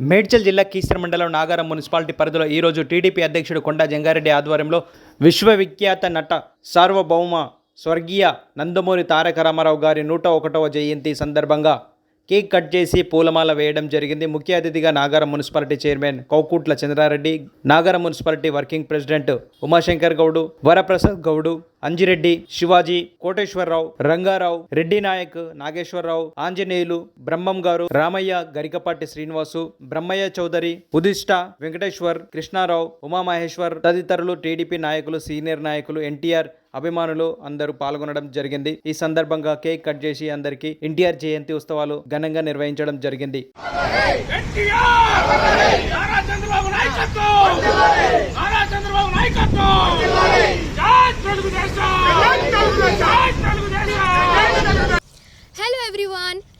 మేడ్చల్ జిల్లా కీసర మండలం నాగారం మున్సిపాలిటీ పరిధిలో ఈరోజు టీడీపీ అధ్యక్షుడు కొండా జంగారెడ్డి ఆధ్వర్యంలో విశ్వవిఖ్యాత నట సార్వభౌమ స్వర్గీయ నందమూరి తారక రామారావు గారి నూట ఒకటవ జయంతి సందర్భంగా కేక్ కట్ చేసి పూలమాల వేయడం జరిగింది. ముఖ్య అతిథిగా Nagaram municipality chairman Koukutla Chandrareddy Nagaram municipality working president Umashankar Goud Varaprasad Goud Anjireddy Shivaji Koteswararao Rangarao Reddy Nayak Nageswararao Anjaneyulu Brahmam గారు రామయ్య గరికపాటి శ్రీనివాసు బ్రహ్మయ్య చౌదరి ఉదిష్ట వెంకటేశ్వర్ కృష్ణారావు ఉమామహేశ్వర్ తదితరులు టీడీపీ నాయకులు సీనియర్ నాయకులు ఎన్టీఆర్ అభిమానులు అందరూ పాల్గొనడం జరిగింది. ఈ సందర్భంగా కేక్ కట్ చేసి అందరికీ ఎన్టీఆర్ జయంతి ఉత్సవాలు ఘనంగా నిర్వహించడం జరిగింది.